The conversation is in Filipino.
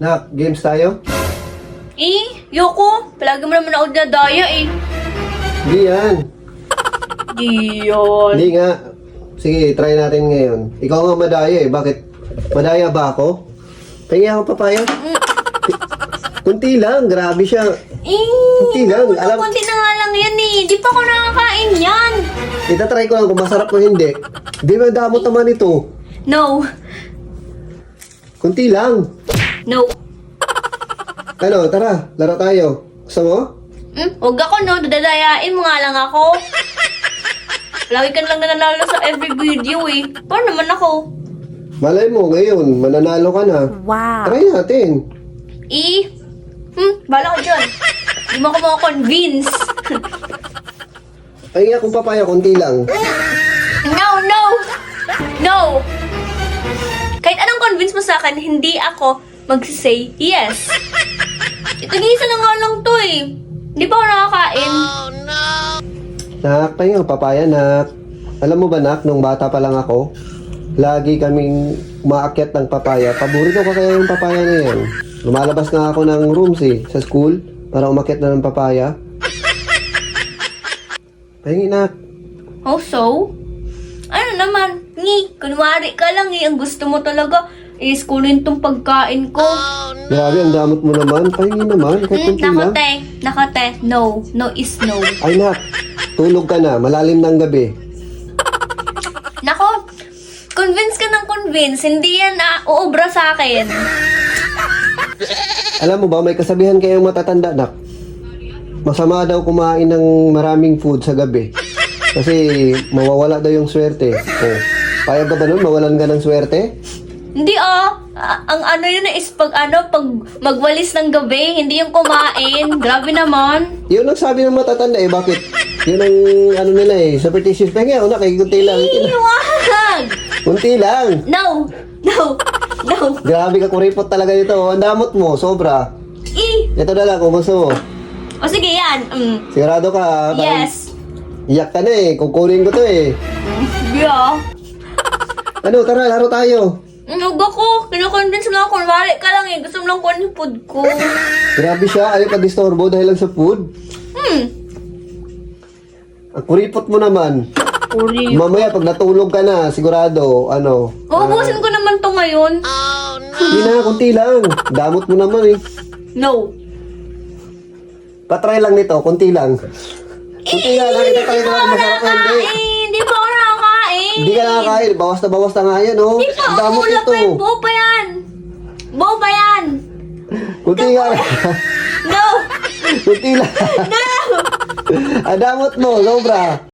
Nak, games tayo? Eh, yoko. Palagi mo naman ako dinadaya eh. Hindi yan. Di yun. Hindi nga. Sige, try natin ngayon. Ikaw nga madaya eh. Bakit? Madaya ba ako? Pengi ako papaya. Kunti lang. Grabe siya. Eh, Kunti lang, alam- alam. Kunti na nga lang yan eh. Di pa ako nakakain yan. Itatry ko lang kung masarap o hindi. Di ba damot naman ito? No. Kunti lang. No. Ano, tara. Laro tayo. Gusto mo? Hmm? Huwag ako no. Dadadayain mo nga lang ako. Lagi ka lang nananalo sa every video eh. Paano naman ako? Malay mo, ngayon, mananalo ka na. Wow. Try natin. Eh, hmm, bala ko dyan. Di mo ako makakonvince. Ay nga kung papaya, kunti lang. no, no! No! Kahit anong convince mo sa akin, hindi ako magsisay yes. Ito isa na nga lang to eh. Hindi pa ako nakakain. Nak, tayo, papaya, nak. Alam mo ba, nak, nung bata pa lang ako, lagi kaming umaakyat ng papaya. Paborito ko kaya yung papaya na yan. Lumalabas nga ako ng rooms eh, sa school, para umakyat na ng papaya. Pahingi, nak. Oh, so? Ano naman? Ngi, kunwari ka lang eh. Ang gusto mo talaga is kunin tong pagkain ko. Grabe, ang damot mo naman. Pahingi naman, kahit Hmm, kunti lang. nakate, nakate. No, no is no. Ay, nak, tulog ka na. Malalim ng gabi. Nako, convince ka ng convince. Hindi yan uh, uubra sa akin. Alam mo ba, may kasabihan kayong matatanda, nak. Masama daw kumain ng maraming food sa gabi. Kasi mawawala daw yung swerte. Oh. Payag ka ba nun? Mawalan ka ng swerte? Hindi ah. Ah, ang ano yun is pag ano, pag magwalis ng gabi, hindi yung kumain. Grabe naman. Yun ang sabi ng matatanda eh. Bakit? Yun ang ano nila eh. Superstitious. Pengi, una kay kunti lang. Iwag! Kunti lang. No! No! No! Grabe ka kuripot talaga ito. Ang damot mo, sobra. I! Ito na lang kung gusto mo. O sige yan. Mm. Sigurado ka. Parang Yes. Iyak ka na eh. Kukunin ko to eh. Sige ah. Ano, tara, laro tayo. Ano ba ko? Kinakonvince mo lang ako. Kunwari ka lang eh. Gusto mo lang kunin yung food ko. Grabe siya. Ayaw ka disturbo dahil lang sa food. Hmm. Ang kuripot mo naman. Uri. Mamaya pag natulog ka na, sigurado, ano. Uubusin ko naman to ngayon. Hindi na, kunti lang. Damot mo naman eh. No. Patry lang nito, kunti lang. Kunti lang, nakita tayo na masarap hindi. Hindi pa ako nakakain. Hindi ka nakakain, bawas na bawas na nga yan, oh. Hindi pa. Ang ito. pa yun. Buo pa yan. Buo pa yan. Kunti nga. No. kunti lang. No. Ang damot mo, sobra.